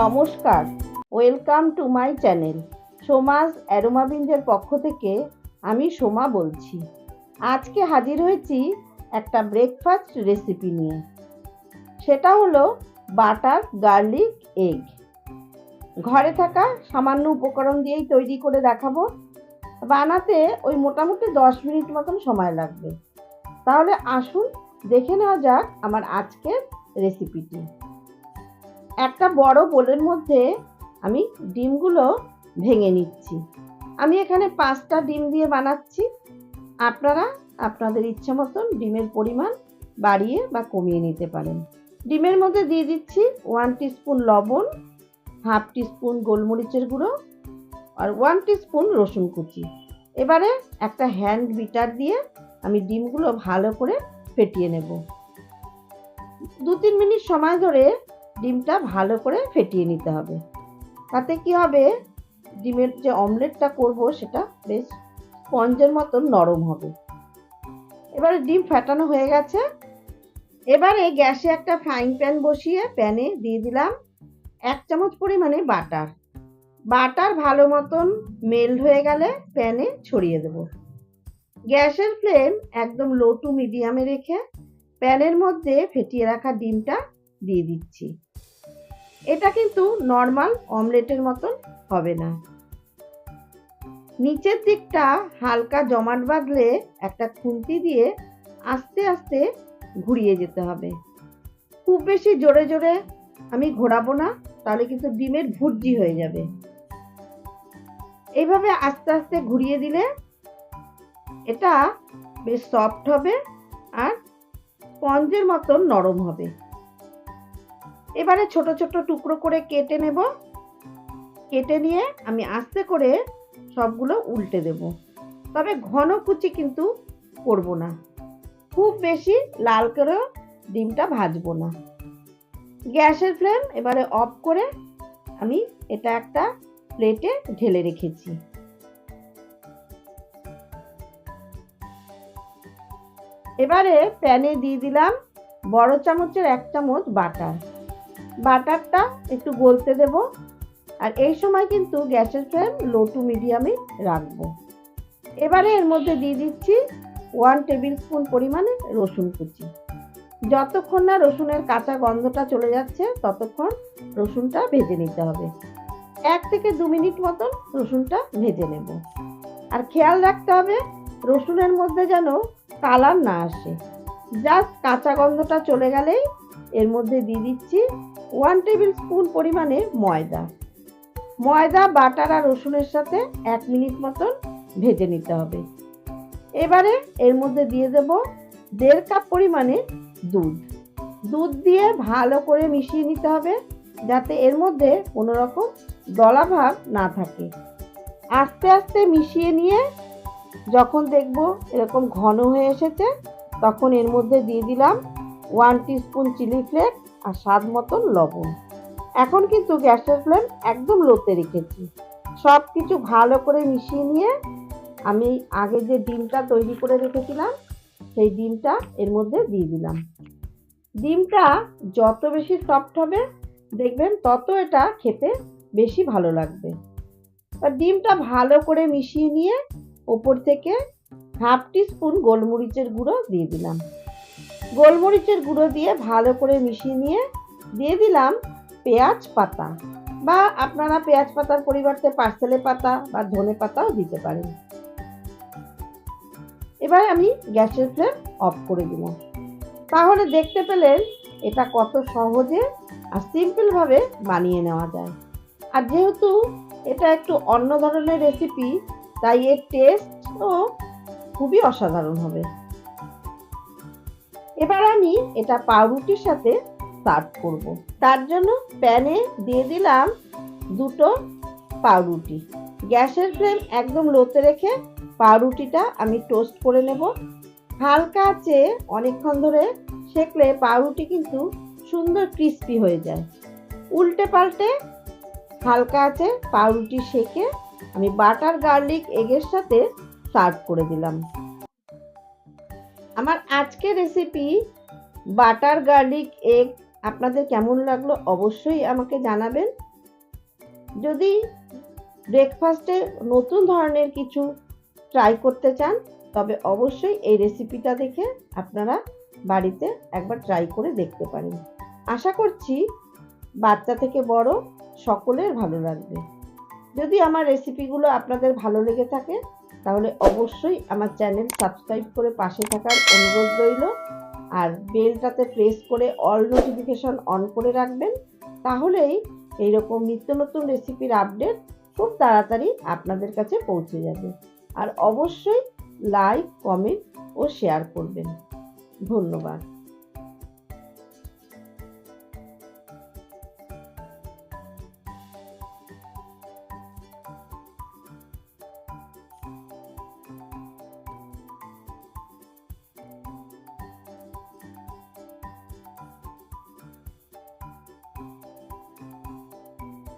নমস্কার। Welcome to my channel. সোমাজ অ্যারোমাবিঞ্জের পক্ষ থেকে আমি সোমা বলছি। আজকে হাজির হয়েছি একটা ব্রেকফাস্ট রেসিপি নিয়ে। সেটা হলো বাটার গার্লিক এগ। ঘরে থাকা সামান্য উপকরণ দিয়েই তৈরি করে দেখাবো। বানাতে ওই মোটামুটি দশ মিনিট মতন সময় লাগবে। তাহলে আসুন, দেখে নেওয়া যাক আমার আজকের রেসিপিটি একটা বড় বোলের মধ্যে আমি ডিমগুলো ভেঙে নিচ্ছি। আমি এখানে পাঁচটা ডিম দিয়ে বানাচ্ছি। আপনারা আপনাদের ইচ্ছা মতন ডিমের পরিমাণ বাড়িয়ে বা কমিয়ে নিতে পারেন। ডিমের মধ্যে দিয়ে দিচ্ছি ওয়ান টিস্পুন লবণ হাফ টিস্পুন গোলমরিচের গুঁড়ো আর ওয়ান টিস্পুন রসুন কুচি। এবারে একটা হ্যান্ড বিটার দিয়ে আমি ডিমগুলো ভালো করে ফেটিয়ে নেব। দু তিন মিনিট সময় ধরে ডিমটা ভালো করে ফেটিয়ে নিতে হবে। তাতে কি হবে? ডিমের যে অমলেটটা করব সেটা বেশ স্পঞ্জের মতন নরম হবে। এবারে ডিম ফেটানো হয়ে গেছে। এবারে গ্যাসে একটা ফ্রাইং প্যান বসিয়ে প্যানে দিয়ে দিলাম এক চামচ পরিমাণে বাটার। বাটার ভালো মতন মেল্ট হয়ে গেলে প্যানে ছড়িয়ে দেব। গ্যাসের ফ্লেম একদম লো টু মিডিয়ামে রেখে প্যানের মধ্যে ফেটিয়ে রাখা ডিমটা দিয়ে দিচ্ছি। এটা কিন্তু নর্মাল অমলেটের মতন হবে না। নিচের দিকটা হালকা জমাট বাঁধলে একটা খুন্তি দিয়ে আস্তে আস্তে ঘুরিয়ে যেতে হবে। খুব বেশি জোরে জোরে আমি ঘোরাবো না, তাহলে কিন্তু ডিমের ভুর্জি হয়ে যাবে। এইভাবে আস্তে আস্তে ঘুরিয়ে দিলে এটা বেশ সফট হবে আর স্পঞ্জের মতন নরম হবে। এবারে ছোট ছোট টুকরো করে কেটে নেব। কেটে নিয়ে আমি আস্তে করে সবগুলো উল্টে দেব। তবে ঘন কুচি কিন্তু করব না। খুব বেশি লাল করেও ডিমটা ভাজবো না। গ্যাসের ফ্লেম এবারে অফ করে আমি এটা একটা প্লেটে ঢেলে রেখেছি। এবারে প্যানে দিয়ে দিলাম বড় চামচের এক চামচ বাটার। বাটারটা একটু গলতে দেব। আর এই সময় কিন্তু গ্যাসের ফ্লেম লো টু মিডিয়ামে রাখব। এবারে এর মধ্যে দিয়ে দিচ্ছি ওয়ান টেবিল স্পুন পরিমাণে রসুন কুচি। যতক্ষণ না রসুনের কাঁচা গন্ধটা চলে যাচ্ছে, ততক্ষণ রসুনটা ভেজে নিতে হবে। এক থেকে দু মিনিট মতন রসুনটা ভেজে নেব। আর খেয়াল রাখতে হবে, রসুনের মধ্যে যেন কালার না আসে। জাস্ট কাঁচা গন্ধটা চলে গেলেই এর মধ্যে দিয়ে দিচ্ছি ওয়ান টেবিল স্পুন পরিমাণে ময়দা। ময়দা, বাটার আর রসুনের সাথে এক মিনিট মতন ভেজে নিতে হবে। এবারে এর মধ্যে দিয়ে দেব দেড় কাপ পরিমাণে দুধ। দুধ দিয়ে ভালো করে মিশিয়ে নিতে হবে যাতে এর মধ্যে কোনো রকম দলাভাব না থাকে। আস্তে আস্তে মিশিয়ে নিয়ে যখন দেখব এরকম ঘন হয়ে এসেছে, তখন এর মধ্যে দিয়ে দিলাম ওয়ান টিস্পুন চিলি ফ্লেক্স আর স্বাদ মতন লবণ। এখন কিন্তু গ্যাসের ফ্লেম একদম লোতে রেখেছি। সব কিছু ভালো করে মিশিয়ে নিয়ে আমি আগে যে ডিমটা তৈরি করে রেখেছিলাম, সেই ডিমটা এর মধ্যে দিয়ে দিলাম। ডিমটা যত বেশি সফট হবে, দেখবেন তত এটা খেতে বেশি ভালো লাগবে। ডিমটা ভালো করে মিশিয়ে নিয়ে ওপর থেকে হাফ স্পুন গোলমরিচের গুঁড়ো দিয়ে দিলাম। গোলমরিচের গুঁড়ো দিয়ে ভালো করে মিশিয়ে নিয়ে দিয়ে দিলাম পেঁয়াজ পাতা। বা আপনারা পেঁয়াজ পাতার পরিবর্তে পার্সেলে পাতা বা ধনে পাতাও দিতে পারেন। এবার আমি গ্যাসের ফ্লেম অফ করে দিলাম তাহলে দেখতে পেলেন এটা কত সহজে আর সিম্পলভাবে বানিয়ে নেওয়া যায়। আর যেহেতু এটা একটু অন্য ধরনের রেসিপি তাই এর টেস্টও খুবই অসাধারণ হবে। এবার আমি এটা পাউরুটির সাথে সার্ভ করব। তার জন্য প্যানে দিয়ে দিলাম দুটো পাউরুটি। গ্যাসের ফ্লেম একদম লোতে রেখে পাউরুটিটা আমি টোস্ট করে নেব। হালকা আছে অনেকক্ষণ ধরে সেকলে পাউরুটি কিন্তু সুন্দর ক্রিস্পি হয়ে যায়। উল্টে পাল্টে হালকা আছে পাউরুটি সেকে আমি বাটার গার্লিক এগের সাথে সার্ভ করে দিলাম। আমার আজকের রেসিপি বাটার গার্লিক এগ আপনাদের কেমন লাগল অবশ্যই আমাকে জানাবেন। যদি ব্রেকফাস্টে নতুন ধরনের কিছু ট্রাই করতে চান, তবে অবশ্যই এই রেসিপিটা দেখে আপনারা বাড়িতে একবার ট্রাই করে দেখতে পারেন। আশা করছি বাচ্চা থেকে বড় সকলের ভালো লাগবে। যদি আমার রেসিপিগুলো আপনাদের ভালো লেগে থাকে তাহলে অবশ্যই আমার চ্যানেল সাবস্ক্রাইব করে পাশে থাকার অনুরোধ রইল। আর বেলটাতে প্রেস করে অল নোটিফিকেশন অন করে রাখবেন। তাহলেই এইরকম নিত্য নতুন রেসিপির আপডেট খুব তাড়াতাড়ি আপনাদের কাছে পৌঁছে যাবে। আর অবশ্যই লাইক, কমেন্ট ও শেয়ার করবেন। ধন্যবাদ।